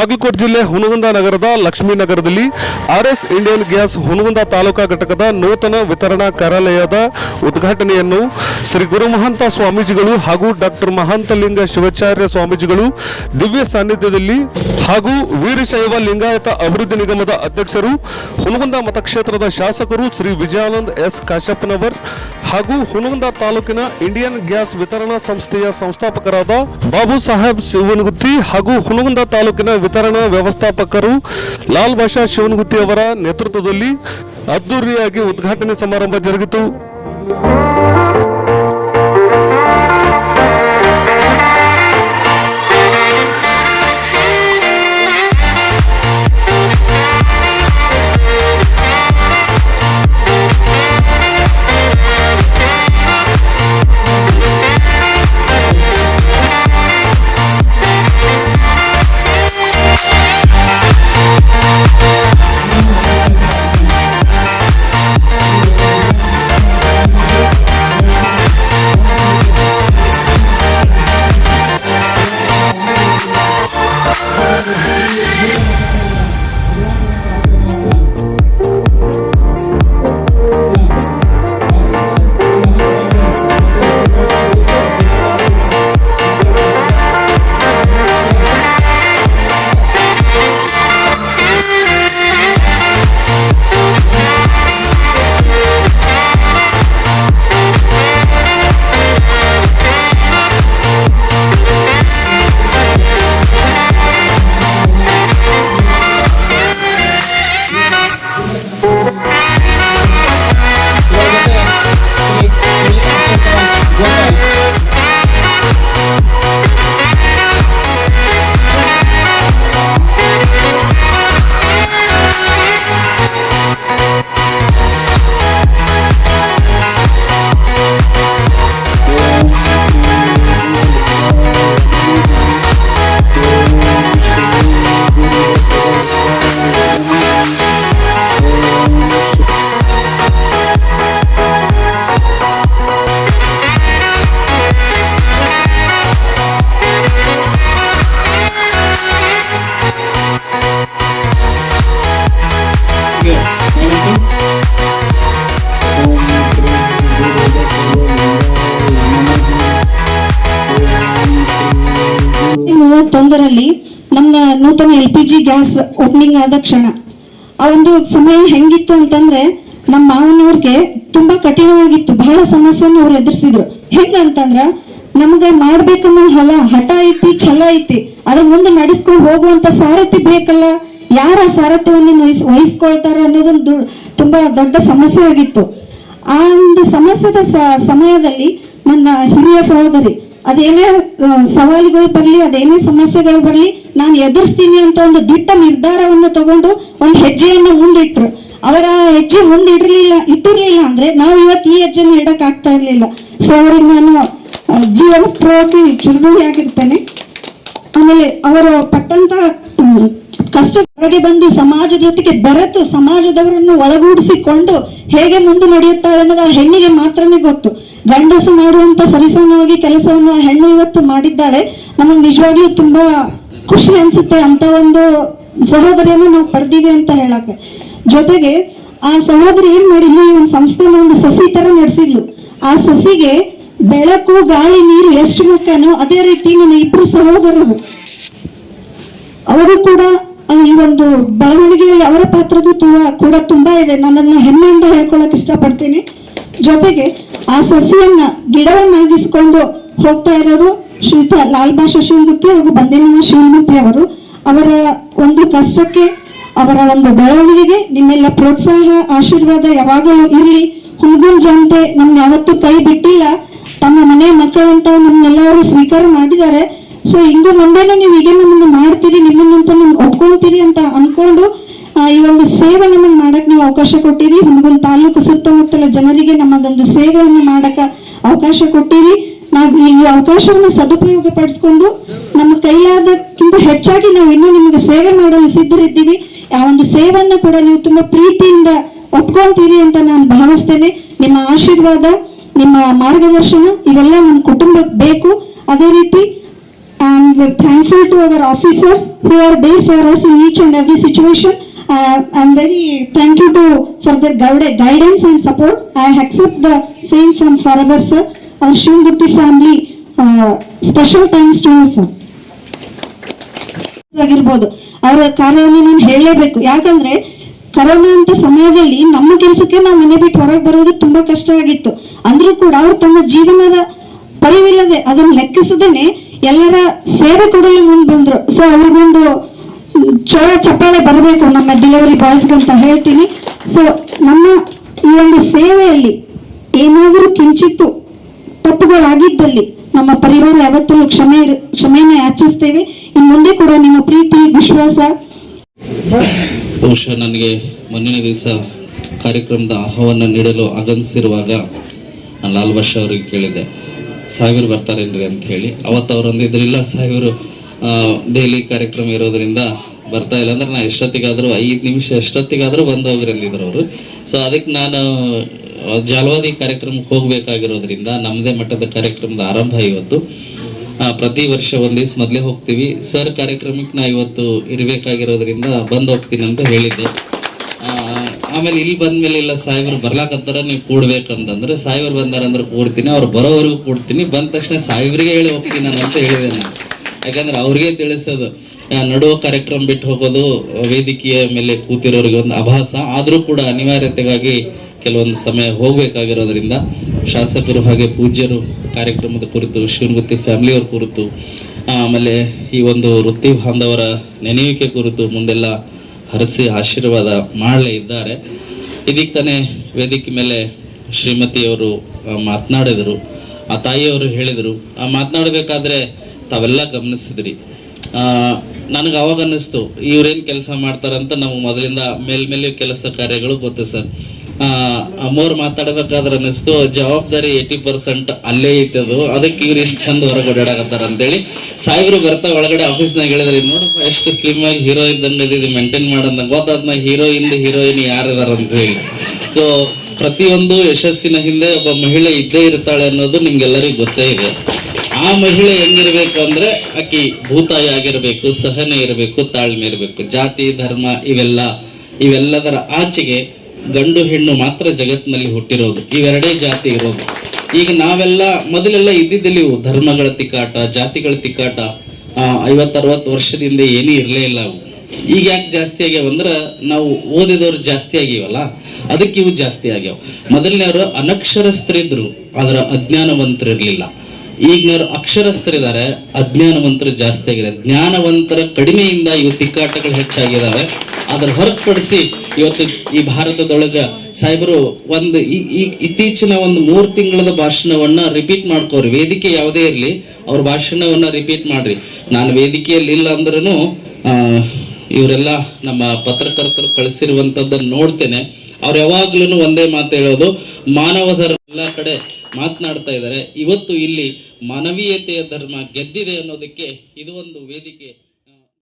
ಬಾಗಲಕೋಟೆ ಜಿಲ್ಲೆ ಹುನಗುಂದ ನಗರದ ಲಕ್ಷ್ಮೀನಗರದಲ್ಲಿ RS Indian gas Hungund taluka ಘಟಕದ ನೂತನ ವಿತರಣಾ ಕಾರ್ಯಾಲಯದ ಉದ್ಘಾಟನೆಯನ್ನು ಶ್ರೀ ಗುರುಮಹಂತ ಸ್ವಾಮೀಜಿಗಳು ಹಾಗೂ ಡಾಕ್ಟರ್ ಮಹಾಂತಲಿಂಗ ಶಿವಾಚಾರ್ಯ ಸ್ವಾಮೀಜಿಗಳು ದಿವ್ಯ ಸಾನ್ನಿಧ್ಯದಲ್ಲಿ ಹಾಗೂ ವೀರಶೈವ ಲಿಂಗಾಯತ ಅಭಿವೃದ್ಧಿ ನಿಗಮದ ಅಧ್ಯಕ್ಷರು, ಹುನಗುಂದ ಮತಕ್ಷೇತ್ರದ ಶಾಸಕರು ಶ್ರೀ ವಿಜಯಾನಂದ್ ಎಸ್ ಕಾಶಪ್ಪನವರ್ ಹಾಗೂ ಹುನಗುಂದ ತಾಲೂಕಿನ ಇಂಡಿಯನ್ ಗ್ಯಾಸ್ ವಿತರಣಾ ಸಂಸ್ಥೆಯ ಸಂಸ್ಥಾಪಕರಾದ ಬಾಬು ಸಾಹೇಬ್ ಶಿವನಗುತ್ತಿ ಹಾಗೂ ಹುನಗುಂದ ತಾಲೂಕಿನ ವಿತರಣಾ ವ್ಯವಸ್ಥಾಪಕರು ಲಾಲ್ ಬಾಷಾ ಶಿವನಗುತ್ತಿ ಅವರ ನೇತೃತ್ವದಲ್ಲಿ ಅದ್ದೂರಿಯಾಗಿ ಉದ್ಘಾಟನೆ ಸಮಾರಂಭ ಜರುಗಿತು. ಮೂವತ್ತೊಂದರಲ್ಲಿ ನಮ್ಮ ನೂತನ L P G gas opening ಆದ ಕ್ಷಣ. ಆ ಒಂದು ಸಮಯ ಹೆಂಗಿತ್ತು ಅಂತಂದ್ರೆ ನಮ್ಮ ಮಾವನವ್ರಿಗೆ ತುಂಬಾ ಕಠಿಣವಾಗಿತ್ತು. ಬಹಳ ಸಮಸ್ಯೆನ ಅವ್ರು ಎದುರಿಸಿದ್ರು. ಹೆಂಗಂತಂದ್ರ ನಮ್ಗೆ ಮಾಡ್ಬೇಕನ್ನೋ ಹೊಲ ಹಠ ಐತಿ, ಛಲ ಐತಿ. ಅದ್ರ ಮುಂದೆ ನಡೆಸ್ಕೊಂಡು ಹೋಗುವಂತ ಸಾರಥಿ ಬೇಕಲ್ಲ? ಯಾರ ಸಾರಥ್ಯವನ್ನು ವಹಿಸ್, ವಹಿಸ್ಕೊಳ್ತಾರ ಅನ್ನೋದೊಂದು ತುಂಬಾ ದೊಡ್ಡ ಸಮಸ್ಯೆ ಆಗಿತ್ತು. ಆ ಒಂದು ಸಮಸ್ಯೆದ ಸಮಯದಲ್ಲಿ ನನ್ನ ಹಿರಿಯ ಸಹೋದರಿ ಅದೇನೇ ಸವಾಲುಗಳು ಬರಲಿ, ಅದೇನೇ ಸಮಸ್ಯೆಗಳು ಬರಲಿ, ನಾನು ಎದುರಿಸ್ತೀನಿ ಅಂತ ಒಂದು ದಿಟ್ಟ ನಿರ್ಧಾರವನ್ನು ತಗೊಂಡು ಒಂದು ಹೆಜ್ಜೆಯನ್ನು ಮುಂದಿಟ್ರು. ಅವರ ಹೆಜ್ಜೆ ಮುಂದಿಡಲಿಲ್ಲ, ಇಟ್ಟಿರ್ಲಿಲ್ಲ ಅಂದ್ರೆ ನಾವು ಇವತ್ತು ಈ ಹೆಜ್ಜೆನ ಇಡಕ್ ಆಗ್ತಾ ಇರ್ಲಿಲ್ಲ. ಸೊ ಅವ್ರಿಗೆ ನಾನು ಜೀವನ ಪ್ರೋತಿ ಚುರುಗುಳಿ ಆಗಿರ್ತೇನೆ. ಆಮೇಲೆ ಅವರು ಪಟ್ಟಂತ ಕಷ್ಟ ಹೊರಗೆ ಬಂದು ಸಮಾಜದ ಜೊತೆಗೆ ಬೆರೆತು ಸಮಾಜದವರನ್ನು ಒಳಗೂಡಿಸಿಕೊಂಡು ಹೇಗೆ ಮುಂದೆ ನಡೆಯುತ್ತಾಳೆ ಅನ್ನೋದು ಆ ಹೆಣ್ಣಿಗೆ ಮಾತ್ರನೇ ಗೊತ್ತು. ಗಂಡಸು ಮಾಡುವಂತ ಸರಿಸಮವಾಗಿ ಕೆಲಸವನ್ನು ಹೆಣ್ಣು ಇವತ್ತು ಮಾಡಿದ್ದಾಳೆ, ನಮಗೆ ನಿಜವಾಗ್ಲೂ ತುಂಬಾ ಖುಷಿ ಅನ್ಸುತ್ತೆ ಅಂತ ಒಂದು ಸಹೋದರಿಯನ್ನ ನಾವು ಪಡೆದಿವೆ ಅಂತ ಹೇಳಕ್ಕೆ. ಜೊತೆಗೆ ಆ ಸಹೋದರಿ ಏನ್ ಮಾಡಿದ್ಲು ಒಂದು ಸಂಸ್ಥೆನ ಒಂದು ಸಸಿ ತರ ನಡೆಸಿದ್ಲು. ಆ ಸಸಿಗೆ ಬೆಳಕು, ಗಾಳಿ, ನೀರು ಎಷ್ಟು ಮುಖ್ಯನೋ ಅದೇ ರೀತಿ ನನ್ನ ಇಬ್ರು ಸಹೋದರರು. ಅವರು ಕೂಡ ಈ ಒಂದು ಬೆಳವಣಿಗೆಯಲ್ಲಿ ಅವರ ಪಾತ್ರದ್ದು ಕೂಡ ತುಂಬಾ ಇದೆ. ನನ್ನನ್ನು ಹೆಮ್ಮೆಯಿಂದ ಹೇಳ್ಕೊಳಕ್ ಇಷ್ಟಪಡ್ತೀನಿ. ಸಸಿಯನ್ನ ಗಿಡವನ್ನಾಗಿಸಿಕೊಂಡು ಹೋಗ್ತಾ ಇರೋರು ಶ್ರೀತ ಲಾಲ್ ಬಾಷಾ ಶಿವಮೂರ್ತಿ ಹಾಗೂ ಬಂದೇನಮ್ಮ ಶಿವಮೂರ್ತಿ ಅವರು, ಅವರ ಒಂದು ಕಷ್ಟಕ್ಕೆ, ಅವರ ಒಂದು ಬೆಳವಣಿಗೆಗೆ ನಿಮ್ಮೆಲ್ಲ ಪ್ರೋತ್ಸಾಹ, ಆಶೀರ್ವಾದ ಯಾವಾಗಲೂ ಇರಲಿ. ಹುಣ್ಗುನ್ ಜನತೆ ನಮ್ಮ ಯಾವತ್ತೂ ಕೈ ಬಿಟ್ಟಿಲ್ಲ. ತಮ್ಮ ಮನೆ ಮಕ್ಕಳಂತ ನಮ್ನೆಲ್ಲರೂ ಸ್ವೀಕಾರ ಮಾಡಿದ್ದಾರೆ. ಸೊ ಇಂದು ಮುಂದೆನೂ ನೀವು ಹೀಗೆ ನಮ್ಮನ್ನು ಮಾಡ್ತೀರಿ, ನಿಮ್ಮನ್ನಂತ ನೀವು ಒಪ್ಕೊಂತೀರಿ ಅಂತ ಅನ್ಕೊಂಡು ಈ ಒಂದು ಸೇವೆ ಮಾಡಕ್ ನೀವು ಅವಕಾಶ ಕೊಟ್ಟಿರಿ. ಹುಣಗುಲ್ ತಾಲೂಕು ಸುತ್ತಮುತ್ತಲ ಜನರಿಗೆ ನಮ್ಮದೊಂದು ಸೇವೆಯನ್ನು ಮಾಡಕ ಅವಕಾಶ ಕೊಟ್ಟಿರಿ. ನಾವು ಈ ಅವಕಾಶವನ್ನು ಸದುಪಯೋಗ ಪಡಿಸ್ಕೊಂಡು ನಮ್ಮ ಕೈಲಾದಕ್ಕಿಂತ ಹೆಚ್ಚಾಗಿ ನಾವು ಇನ್ನೂ ನಿಮಗೆ ಸೇವೆ ಮಾಡಲು ಸಿದ್ಧರಿದ್ದೀವಿ. ಆ ಒಂದು ಸೇವೆಯನ್ನು ಕೂಡ ನೀವು ತುಂಬಾ ಪ್ರೀತಿಯಿಂದ ಒಪ್ಕೊಂತೀರಿ ಅಂತ ನಾನು ಭಾವಿಸ್ತೇನೆ. ನಿಮ್ಮ ಆಶೀರ್ವಾದ, ನಿಮ್ಮ ಮಾರ್ಗದರ್ಶನ, ಇವೆಲ್ಲ ನಮ್ಮ ಕುಟುಂಬಕ್ಕೆ ಬೇಕು. ಅದೇ ರೀತಿ am thankful to our officers who are there for us in each and every situation. uh, I'm very thankful to for their guidance and support. I accept the same from forever, sir. Our Shivamurthy family, uh, special thanks to you, sir. ಆಗಿರ್ಬೋದು ಅವರ ಕಾರ್ಯವನ್ನು ನಾನು ಹೇಳಲೇಬೇಕು ಯಾಕಂದ್ರೆ corona ಅಂತ ಸಮಯದಲ್ಲಿ ನಮ್ಮ ಕೆಲಸಕ್ಕೆ ನಾವು ಮನೆ ಬಿಟ್ಟು ಹೊರಗೆ ಬರೋದು ತುಂಬಾ ಕಷ್ಟ ಆಗಿತ್ತು ಅಂದ್ರೂ ಕೂಡ ಅವ್ರು ತಮ್ಮ ಜೀವನದ ಪರಿವಿಲ್ಲದೆ ಅದನ್ನ ಲೆಕ್ಕಿಸದೇನೆ ಎಲ್ಲರ ಸೇವೆ ಕೊಡಲು ಮುಂದೆ ಬಂದ್ರು ಸೊ ಅವ್ರಿಗೊಂದು ಚೋಳ ಚಪ್ಪಾಳೆ ಬರಬೇಕು, ನಮ್ಮ ಡೆಲಿವರಿ ಬಾಯ್ಸ್ಗಂತ ಹೇಳ್ತೀನಿ. ಸೊ ನಮ್ಮ ಈ ಒಂದು ಸೇವೆಯಲ್ಲಿ ಏನಾದರೂ ಕಿಂಚಿತ್ತು ತಪ್ಪುಗಳಾಗಿದ್ದಲ್ಲಿ, ನಮ್ಮ ಪರಿವಾರ ಯಾವತ್ತಲ್ಲೂ ಕ್ಷಮೆ ಕ್ಷಮೆಯನ್ನು ಯಾಚಿಸ್ತೇವೆ. ಇನ್ನು ಮುಂದೆ ಕೂಡ ನಿಮ್ಮ ಪ್ರೀತಿ, ವಿಶ್ವಾಸ. ಬಹುಶಃ ನನಗೆ ಮೊನ್ನೆ ದಿವಸ ಕಾರ್ಯಕ್ರಮದ ಆಹ್ವಾನ ನೀಡಲು ಆಗಮಿಸಿರುವಾಗ ನಾನು ಲಾಲ್ ಬಾಷಾ ಅವರಿಗೆ ಕೇಳಿದ್ದೆ ಸಾವಿರ ಬರ್ತಾರೇನ್ರಿ? ಅಂತ ಹೇಳಿ. ಅವತ್ತು ಅವ್ರು ಅಂದಿದ್ರಿಲ್ಲ ಸಾವಿರ ದೆಹಲಿ ಕಾರ್ಯಕ್ರಮ ಇರೋದ್ರಿಂದ ಬರ್ತಾ ಇಲ್ಲ ಅಂದ್ರೆ ನಾ ಎಷ್ಟೊತ್ತಿಗಾದರೂ ಐದು ನಿಮಿಷ ಎಷ್ಟೊತ್ತಿಗಾದರೂ ಬಂದು ಹೋಗ್ರಿ ಅಂದಿದ್ರು ಅವರು. ಸೊ ಅದಕ್ಕೆ ನಾನು ಜಾಲವಾದಿ ಕಾರ್ಯಕ್ರಮಕ್ಕೆ ಹೋಗ್ಬೇಕಾಗಿರೋದ್ರಿಂದ ನಮ್ಮದೇ ಮಟ್ಟದ ಕಾರ್ಯಕ್ರಮದ ಆರಂಭ ಇವತ್ತು. ಪ್ರತಿ ವರ್ಷ ಒಂದ್ ದಿವ್ಸ ಮೊದಲೇ ಹೋಗ್ತೀವಿ. ಸರ್ ಕಾರ್ಯಕ್ರಮಕ್ಕೆ ನಾ ಇವತ್ತು ಇರಬೇಕಾಗಿರೋದ್ರಿಂದ ಬಂದು ಹೋಗ್ತೀನಿ ಅಂತ ಹೇಳಿದ್ದೆ. ಆಮೇಲೆ ಇಲ್ಲಿ ಬಂದ್ಮೇಲೆ ಇಲ್ಲ, ಸಾಹೇಬ್ರು ಬರ್ಲಾಕತ್ತಾರ ನೀವು ಕೂಡ್ಬೇಕಂತಂದ್ರೆ ಸಾಹೇಬ್ರು ಬಂದಾರಂದ್ರೆ ಕೂಡ್ತೀನಿ, ಅವ್ರು ಬರೋವರೆಗೂ ಕೂಡ್ತೀನಿ. ಬಂದ ತಕ್ಷಣ ಸಾಹೇಬ್ರಿಗೆ ಹೇಳಿ ಹೋಗ್ತೀನಿ ನಾನು ಅಂತ ಹೇಳಿದೆ ನಾನು. ಯಾಕಂದ್ರೆ ಅವ್ರಿಗೆ ತಿಳಿಸೋದು. ನಡುವ ಕಾರ್ಯಕ್ರಮ ಬಿಟ್ಟು ಹೋಗೋದು ವೇದಿಕೆಯ ಮೇಲೆ ಕೂತಿರೋರಿಗೆ ಒಂದು ಅಭಾಸ. ಆದರೂ ಕೂಡ ಅನಿವಾರ್ಯತೆಗಾಗಿ ಕೆಲವೊಂದು ಸಮಯ ಹೋಗಬೇಕಾಗಿರೋದ್ರಿಂದ ಶಾಸಕರು ಹಾಗೆ ಪೂಜ್ಯರು ಕಾರ್ಯಕ್ರಮದ ಕುರಿತು, ಶಿವನ್ಗುತ್ತಿ ಫ್ಯಾಮಿಲಿಯವ್ರ ಕುರಿತು, ಆಮೇಲೆ ಈ ಒಂದು ವೃತ್ತಿ ಬಾಂಧವರ ನೆನೆಯುವಿಕೆ ಕುರಿತು ಮುಂದೆಲ್ಲ ಹರಸಿ ಆಶೀರ್ವಾದ ಮಾಡಲೇ ಇದ್ದಾರೆ. ಇದೀಗ ತಾನೇ ವೇದಿಕೆ ಮೇಲೆ ಶ್ರೀಮತಿಯವರು ಮಾತನಾಡಿದರು. ಆ ತಾಯಿಯವರು ಹೇಳಿದರು, ಆ, ಮಾತನಾಡಬೇಕಾದ್ರೆ ತಾವೆಲ್ಲ ಗಮನಿಸಿದ್ರಿ. ನನಗೆ ಅವಾಗ ಅನ್ನಿಸ್ತು, ಇವ್ರೇನು ಕೆಲಸ ಮಾಡ್ತಾರಂತ ನಾವು ಮೊದಲಿಂದ ಮೇಲ್ಮೇಲೆ ಕೆಲಸ ಕಾರ್ಯಗಳು ಗೊತ್ತು ಸರ್. ಅಮ್ಮವ್ರು ಮಾತಾಡ್ಬೇಕಾದ್ರೆ ಅನ್ನಿಸ್ತು, ಜವಾಬ್ದಾರಿ ಏಯ್ಟಿ ಪರ್ಸೆಂಟ್ ಅಲ್ಲೇ ಐತದು ಅದಕ್ಕೆ ಇವ್ರು ಇಷ್ಟು ಚಂದ ಹೊರಗೆ ಓಡಾಡಕತ್ತಾರ ಅಂತೇಳಿ ಸಾಹೇಬ್ರು ಬರ್ತಾ ಒಳಗಡೆ ಆಫೀಸ್ನಾಗ ಹೇಳಿದ್ರಿ, ನೋಡಪ್ಪ ಎಷ್ಟು ಸ್ಲಿಮ್ ಆಗಿ ಹೀರೋ ಇದ್ದಂಗೆ ಇದು ಮೇಂಟೈನ್ ಮಾಡೋದಂಗೆ ಗೊತ್ತಾದ್ನ ಹೀರೋಯಿಂದ ಹೀರೋಯಿನ್ ಯಾರಿದಾರ ಅಂತ ಹೇಳಿ. ಸೊ ಪ್ರತಿಯೊಂದು ಯಶಸ್ಸಿನ ಹಿಂದೆ ಒಬ್ಬ ಮಹಿಳೆ ಇದ್ದೇ ಇರ್ತಾಳೆ ಅನ್ನೋದು ನಿಮ್ಗೆಲ್ಲರಿಗೂ ಗೊತ್ತೇ ಇದೆ. ಆ ಮಹಿಳೆ ಹೆಂಗಿರ್ಬೇಕು ಅಂದ್ರೆ ಆಕಿ ಭೂತಾಯಿ ಆಗಿರ್ಬೇಕು, ಸಹನೆ ಇರಬೇಕು, ತಾಳ್ಮೆ ಇರಬೇಕು. ಜಾತಿ, ಧರ್ಮ ಇವೆಲ್ಲ, ಇವೆಲ್ಲದರ ಆಚೆಗೆ ಗಂಡು ಹೆಣ್ಣು ಮಾತ್ರ ಜಗತ್ತಿನಲ್ಲಿ ಹುಟ್ಟಿರೋದು. ಇವೆರಡೇ ಜಾತಿ ಇರೋದು. ಈಗ ನಾವೆಲ್ಲ ಮೊದಲೆಲ್ಲ ಇದ್ದಿದ್ದಲ್ಲಿ ಧರ್ಮಗಳ ತಿಕ್ಕಾಟ, ಜಾತಿಗಳ ತಿಕ್ಕಾಟ ಐವತ್ತರವತ್ತು ವರ್ಷದಿಂದ ಏನೂ ಇರಲೇ ಇಲ್ಲ ಅವು. ಈಗ ಯಾಕೆ ಜಾಸ್ತಿ ಆಗ್ಯಾವ ಅಂದ್ರೆ ನಾವು ಓದಿದವ್ರು ಜಾಸ್ತಿ ಆಗಿವಲ್ಲ ಅದಕ್ಕೆ ಇವು ಜಾಸ್ತಿ ಆಗ್ಯಾವ. ಮೊದಲನೇವರು ಅನಕ್ಷರಸ್ಥರಿದ್ರು ಅದರ ಅಜ್ಞಾನವಂತರಿರ್ಲಿಲ್ಲ ಈಗಿನವ್ರು ಅಕ್ಷರಸ್ಥರಿದ್ದಾರೆ, ಅಜ್ಞಾನವಂತರು ಜಾಸ್ತಿ ಆಗಿದೆ ಜ್ಞಾನವಂತರ ಕಡಿಮೆಯಿಂದ ಇವು ತಿಕ್ಕಾಟಗಳು ಹೆಚ್ಚಾಗಿದ್ದಾವೆ. ಅದರ ಹೊರತುಪಡಿಸಿ ಇವತ್ತು ಈ ಭಾರತದೊಳಗ ಸಾಹೇಬರು ಒಂದು ಈ- ಈ ಇತ್ತೀಚಿನ ಒಂದು ಮೂರು ತಿಂಗಳದ ಭಾಷಣವನ್ನ ರಿಪೀಟ್ ಮಾಡ್ಕೋರಿ ವೇದಿಕೆ ಯಾವುದೇ ಇರಲಿ, ಅವ್ರ ಭಾಷಣವನ್ನ ರಿಪೀಟ್ ಮಾಡ್ರಿ. ನಾನು ವೇದಿಕೆಯಲ್ಲಿ ಇಲ್ಲ ಅಂದ್ರೂ ಇವರೆಲ್ಲ ನಮ್ಮ ಪತ್ರಕರ್ತರು ಕಳಿಸಿರುವಂಥದ್ದನ್ನು ನೋಡ್ತೇನೆ. ಅವ್ರು ಯಾವಾಗ್ಲೂ ಒಂದೇ ಮಾತು ಹೇಳೋದು, ಮಾನವಧರ್ಮ ಎಲ್ಲ ಕಡೆ ಮಾತನಾಡ್ತಾ ಇದ್ದಾರೆ. ಇವತ್ತು ಇಲ್ಲಿ ಮಾನವೀಯತೆಯ ಧರ್ಮ ಗೆದ್ದಿದೆ ಅನ್ನೋದಕ್ಕೆ ಇದು ಒಂದು ವೇದಿಕೆ